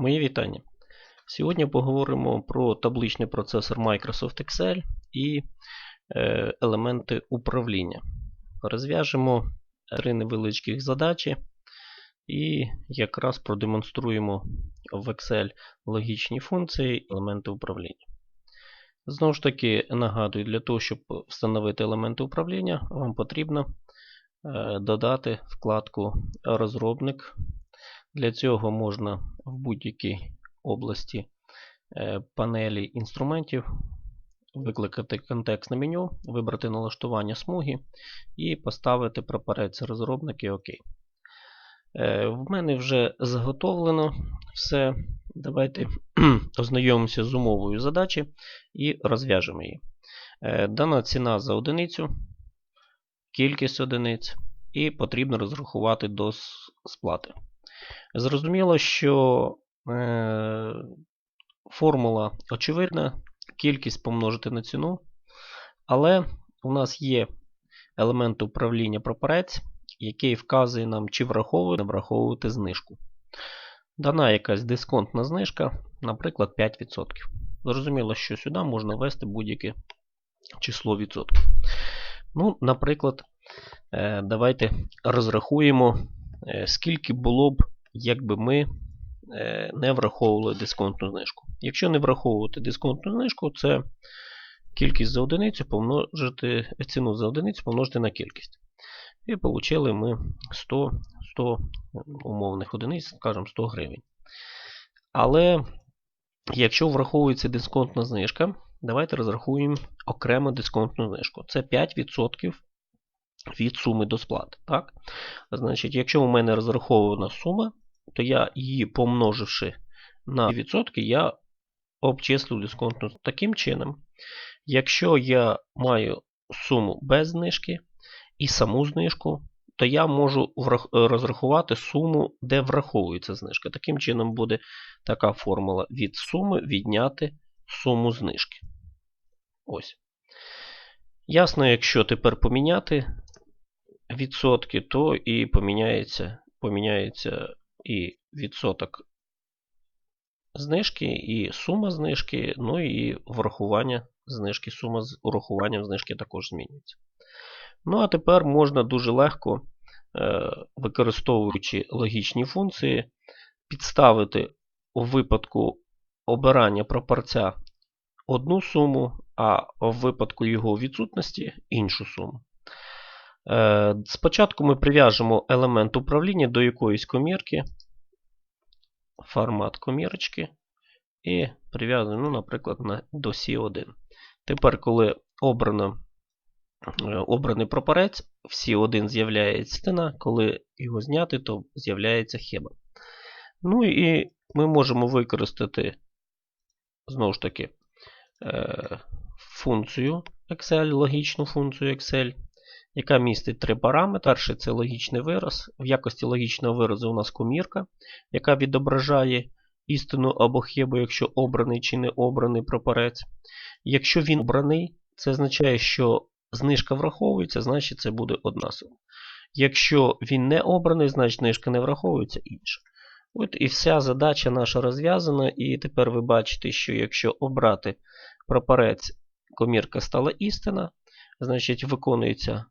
Мої вітання. Сьогодні поговоримо про табличний процесор Microsoft Excel і е, елементи управління. Розв'яжемо три невеличких задачі і якраз продемонструємо в Excel логічні функції і елементи управління. Знову ж таки, нагадую, для того, щоб встановити елементи управління, вам потрібно е, додати вкладку Розробник. Для цього можна в будь-якій області е, панелі інструментів викликати контекстне меню, вибрати налаштування смуги і поставити прапорець розробники ОК. Е, В мене вже заготовлено все. Давайте ознайомимося з умовою задачі і розв'яжемо її. Е, Дана ціна за одиницю, кількість одиниць, і потрібно розрахувати до сплати. Зрозуміло, що е, формула очевидна, кількість помножити на ціну, але у нас є елемент управління прапорець, який вказує нам, чи враховувати, не враховувати знижку. Дана якась дисконтна знижка, наприклад, 5%. Зрозуміло, що сюди можна ввести будь-яке число відсотків. Ну, наприклад, е, давайте розрахуємо, е, скільки було б, якби ми е, не враховували дисконтну знижку. Якщо не враховувати дисконтну знижку, це кількість за одиницю помножити, ціну за одиницю помножити на кількість. І отримали ми 100, 100 умовних одиниць, скажімо, 100 гривень. Але якщо враховується дисконтна знижка, давайте розрахуємо окремо дисконтну знижку. Це 5% від суми до сплати. Так? Значить, якщо у мене розрахована сума, то я її помноживши на відсотки, я обчислю дисконтну таким чином. Якщо я маю суму без знижки і саму знижку, то я можу розрахувати суму, де враховується знижка. Таким чином буде така формула від суми відняти суму знижки. Ось. Ясно, якщо тепер поміняти відсотки, то і поміняється, поміняється і відсоток знижки, і сума знижки, ну і врахування знижки, сума з урахуванням знижки також змінюється. Ну, а тепер можна дуже легко, е, використовуючи логічні функції, підставити у випадку обирання прапорця одну суму, а в випадку його відсутності іншу суму. Е, Спочатку ми прив'яжемо елемент управління до якоїсь комірки, формат комірочки, і прив'язуємо, ну, наприклад, на, до C1. Тепер, коли обрано, е, обраний прапорець, в C1 з'являється стіна, коли його зняти, то з'являється хеба. Ну і ми можемо використати, знову ж таки, е, функцію Excel, логічну функцію Excel, яка містить три параметри. Перший це логічний вираз. В якості логічного виразу у нас комірка, яка відображає істину або хибу, якщо обраний чи не обраний прапорець. Якщо він обраний, це означає, що знижка враховується, значить це буде одна сума. Якщо він не обраний, значить знижка не враховується інша. От і вся задача наша розв'язана. І тепер ви бачите, що якщо обрати прапорець, комірка стала істина, значить виконується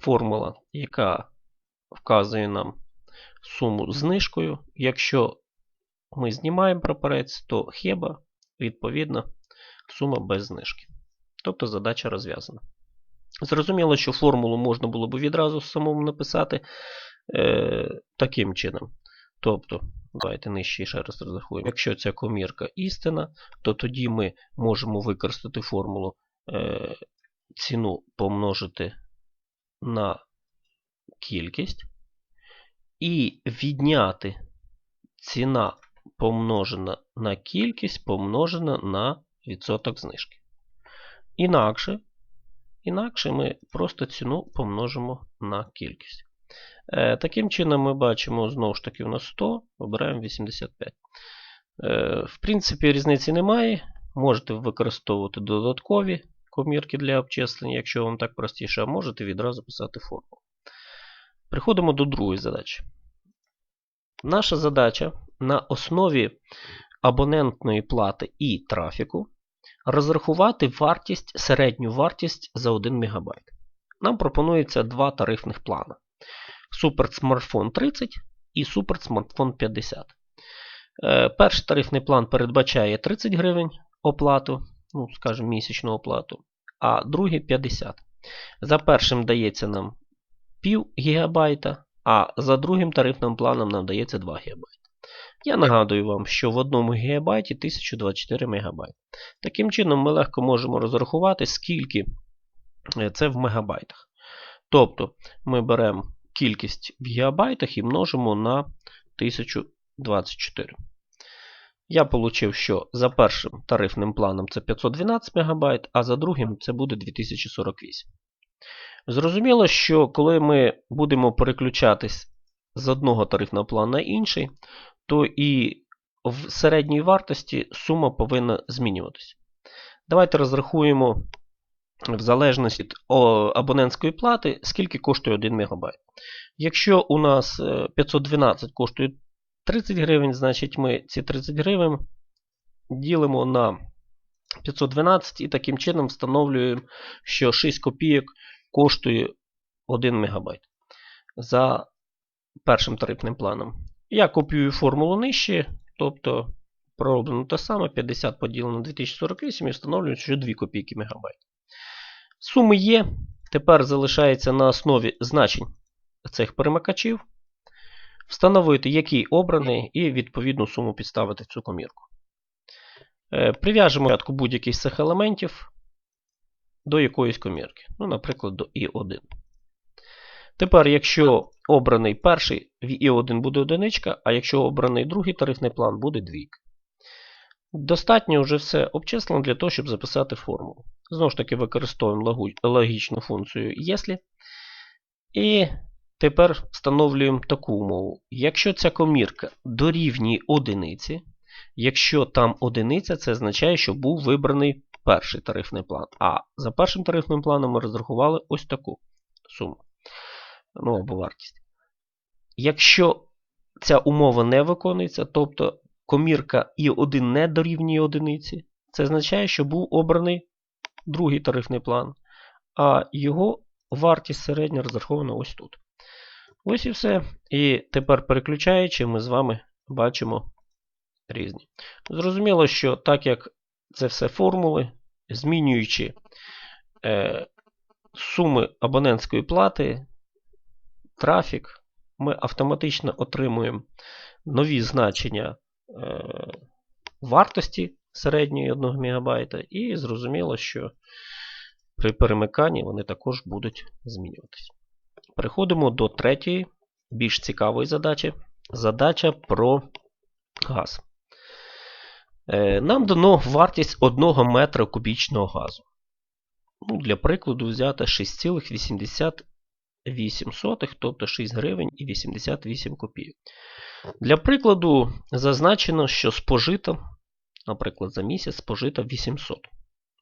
формула, яка вказує нам суму з знижкою. Якщо ми знімаємо прапорець, то хеба, відповідно, сума без знижки. Тобто задача розв'язана. Зрозуміло, що формулу можна було б відразу самому написати е, таким чином. Тобто, давайте нижче ще раз розрахуємо. Якщо ця комірка істина, то тоді ми можемо використати формулу е, ціну помножити на кількість і відняти ціна помножена на кількість помножена на відсоток знижки. Інакше, інакше ми просто ціну помножимо на кількість. Е, таким чином, ми бачимо, знову ж таки, у нас 100, обираємо 85. Е, в принципі, різниці немає. Можете використовувати додаткові комірки для обчислення, якщо вам так простіше, а можете відразу писати формулу. Приходимо до другої задачі. Наша задача на основі абонентної плати і трафіку розрахувати вартість, середню вартість за 1 МБ. Нам пропонується два тарифних плани: Smartphone 30 і Smartphone 50. Е, Перший тарифний план передбачає 30 гривень оплату, ну, скажімо, місячну оплату, а другий 50. За першим дається нам пів гігабайта, а за другим тарифним планом нам дається 2 ГБ. Я нагадую вам, що в 1 ГБ 1024 МБ. Таким чином, ми легко можемо розрахувати, скільки е, це в мегабайтах. Тобто, ми беремо кількість в гігабайтах і множимо на 1024. Я отримав, що за першим тарифним планом це 512 МБ, а за другим це буде 2048. Зрозуміло, що коли ми будемо переключатись з одного тарифного плану на інший, то і в середній вартості сума повинна змінюватися. Давайте розрахуємо в залежності від абонентської плати, скільки коштує 1 МБ. Якщо у нас 512 коштує 30 гривень, значить ми ці 30 гривень ділимо на 512 і таким чином встановлюємо, що 6 копійок коштує 1 МБ за першим тарифним планом. Я копіюю формулу нижче, тобто пророблено те саме, 50 поділено на 2048 і встановлюю, що 2 копійки мегабайт. Суми є. Тепер залишається на основі значень цих перемикачів. Встановити, який обраний, і відповідну суму підставити в цю комірку. Е, прив'яжемо порядку будь-який з цих елементів до якоїсь комірки. Ну, Наприклад, до І1. Тепер, якщо обраний перший, в І1 буде одиничка, а якщо обраний другий тарифний план, буде двійка. Достатньо вже все обчислено для того, щоб записати формулу. Знову ж таки, використовуємо логічну функцію «если». І тепер встановлюємо таку умову. Якщо ця комірка дорівнює одиниці, якщо там одиниця, це означає, що був вибраний перший тарифний план. А за першим тарифним планом ми розрахували ось таку суму. Ну або вартість. Якщо ця умова не виконується, тобто комірка І1 не дорівнює одиниці, це означає, що був обраний другий тарифний план, а його вартість середня розрахована ось тут. Ось і все. І тепер переключаючи, ми з вами бачимо різні. Зрозуміло, що так як це все формули, змінюючи е, суми абонентської плати, трафік, ми автоматично отримуємо нові значення е, вартості середньої 1 МБ, і зрозуміло, що при перемиканні вони також будуть змінюватися. Переходимо до третьої, більш цікавої задачі. Задача про газ. Е, нам дано вартість 1 метра кубічного газу. Ну, Для прикладу, взяти 6,88, тобто 6 гривень і 88 копійок. Для прикладу, зазначено, що спожито, наприклад, за місяць спожито 800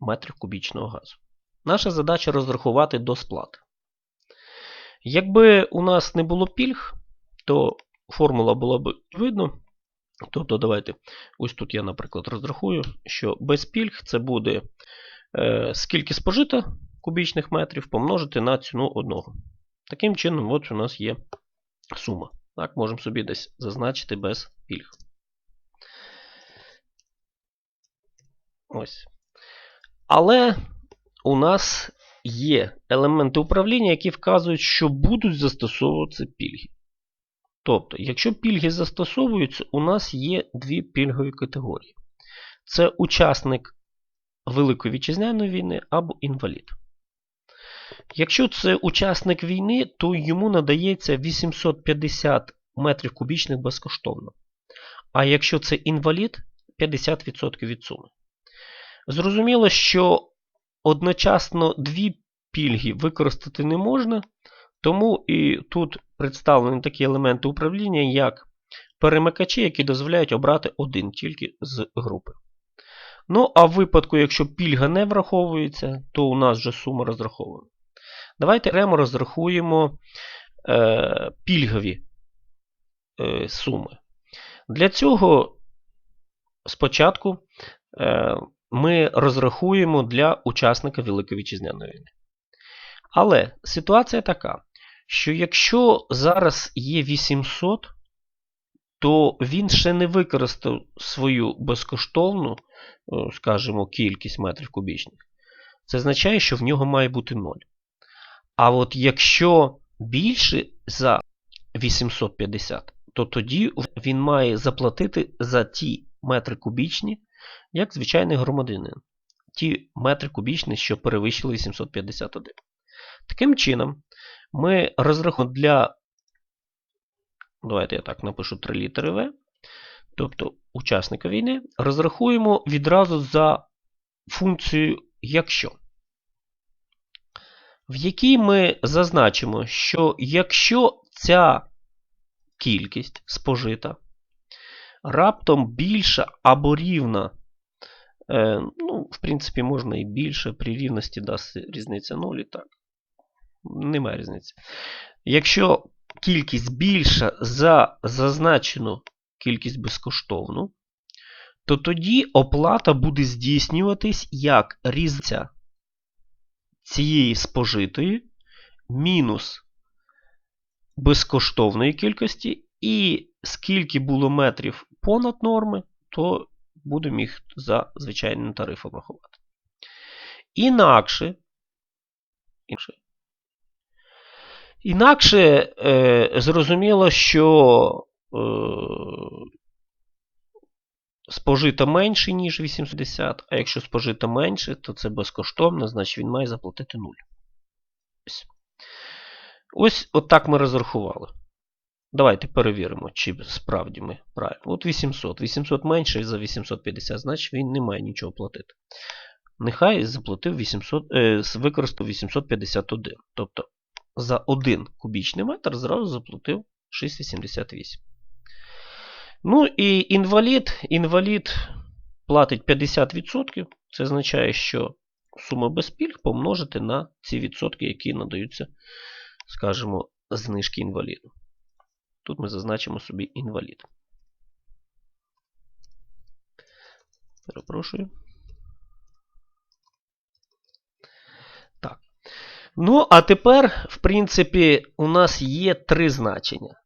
метрів кубічного газу. Наша задача розрахувати до сплати. Якби у нас не було пільг, то формула була б видно. Тобто, давайте, ось тут я, наприклад, розрахую, що без пільг це буде е, скільки спожито кубічних метрів помножити на ціну одного. Таким чином, от у нас є сума. Так, можемо собі десь зазначити без пільг. Ось. Але у нас є елементи управління, які вказують, що будуть застосовуватися пільги. Тобто, якщо пільги застосовуються, у нас є дві пільгові категорії. Це учасник Великої вітчизняної війни або інвалід. Якщо це учасник війни, то йому надається 850 метрів кубічних безкоштовно. А якщо це інвалід 50% від суми. Зрозуміло, що одночасно дві пільги використати не можна, тому і тут представлені такі елементи управління, як перемикачі, які дозволяють обрати один тільки з групи. Ну, а в випадку, якщо пільга не враховується, то у нас вже сума розрахована. Давайте окремо розрахуємо е, пільгові е, суми. Для цього спочатку е, ми розрахуємо для учасника Великої Вітчизняної війни. Але ситуація така, що якщо зараз є 800, то він ще не використав свою безкоштовну, е, скажімо, кількість метрів кубічних. Це означає, що в нього має бути 0. А от якщо більше за 850, то тоді він має заплатити за ті метри кубічні, як звичайний громадянин. Ті метри кубічні, що перевищили 851. Таким чином, ми розрахуємо для. Давайте я так напишу 3 літери В. Тобто учасника війни, розрахуємо відразу за функцією якщо. В якій ми зазначимо, що якщо ця кількість спожита раптом більша або рівна, е, ну, в принципі, можна і більше, при рівності дасть різниця 0 і так. Немає різниці. Якщо кількість більша за зазначену кількість безкоштовну, то тоді оплата буде здійснюватись як різниця цієї спожитої мінус безкоштовної кількості, і скільки було метрів понад норми, то будемо їх за звичайним тарифом рахувати. Інакше, інакше, інакше е, зрозуміло, що е, спожито менше, ніж 810, а якщо спожито менше, то це безкоштовно, значить він має заплатити 0. Ось. Ось отак ми розрахували. Давайте перевіримо, чи справді ми правильно. От 800. 800 менше за 850, значить він не має нічого платити. Нехай заплатив 800, е, використав 851. Тобто за 1 кубічний метр зразу заплатив 6,88. Ну і інвалід. Інвалід платить 50%. Це означає, що сума без пільг помножити на ці відсотки, які надаються, скажімо, знижки інваліду. Тут ми зазначимо собі інвалід. Перепрошую. Так. Ну, а тепер, в принципі, у нас є три значення.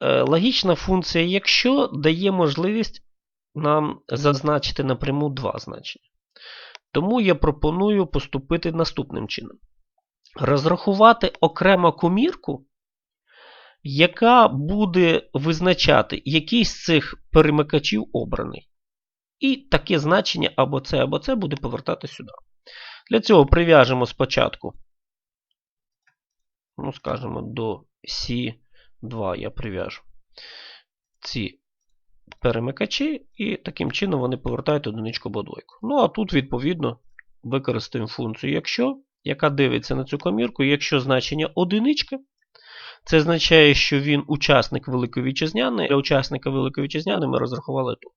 Е, логічна функція, якщо дає можливість нам зазначити напряму два значення. Тому я пропоную поступити наступним чином. Розрахувати окремо комірку, яка буде визначати, який з цих перемикачів обраний. І таке значення або це, або це буде повертати сюди. Для цього прив'яжемо спочатку, ну, скажімо, до C 2 я прив'яжу ці перемикачі, і таким чином вони повертають одиничку або двойку. Ну, а тут, відповідно, використаємо функцію якщо, яка дивиться на цю комірку. Якщо значення одиничка, це означає, що він учасник Великої для учасника Великої ми розрахували тут.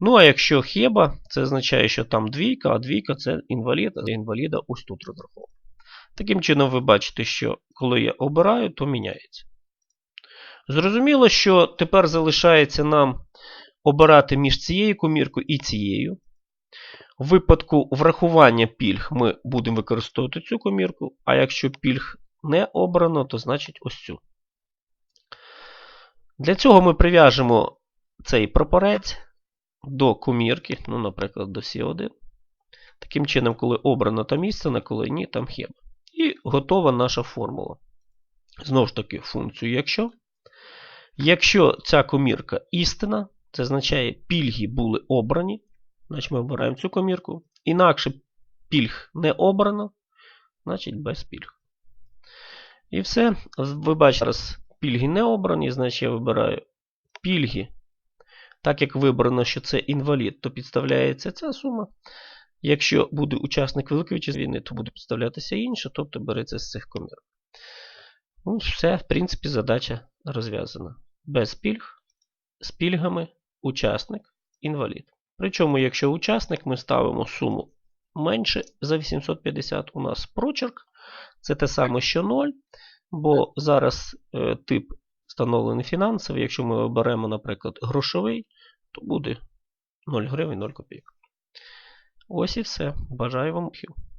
Ну, а якщо хеба, це означає, що там двійка, а двійка це інвалід, а інваліда ось тут розраховано. Таким чином, ви бачите, що коли я обираю, то міняється. Зрозуміло, що тепер залишається нам обирати між цією коміркою і цією. У випадку врахування пільг ми будемо використовувати цю комірку, а якщо пільг не обрано, то значить ось цю. Для цього ми прив'яжемо цей прапорець до комірки, ну, наприклад, до C1. Таким чином, коли обрано там місце, коли ні, там хеба. І готова наша формула. Знову ж таки, функцію якщо. Якщо ця комірка істина, це означає, пільги були обрані, значить ми обираємо цю комірку. Інакше пільг не обрано, значить без пільг. І все. Ви бачите, зараз пільги не обрані, значить я вибираю пільги. Так як вибрано, що це інвалід, то підставляється ця сума. Якщо буде учасник Великої війни, то буде підставлятися інше, тобто береться з цих комірок. Ну, Все, в принципі, задача розв'язана. Без пільг, з пільгами, учасник, інвалід. Причому, якщо учасник, ми ставимо суму менше за 850, у нас прочерк. Це те саме, що 0, бо зараз е, тип встановлений фінансовий. Якщо ми оберемо, наприклад, грошовий, то буде 0 гривень 0 копійок. Ось і все. Бажаю вам успіхів.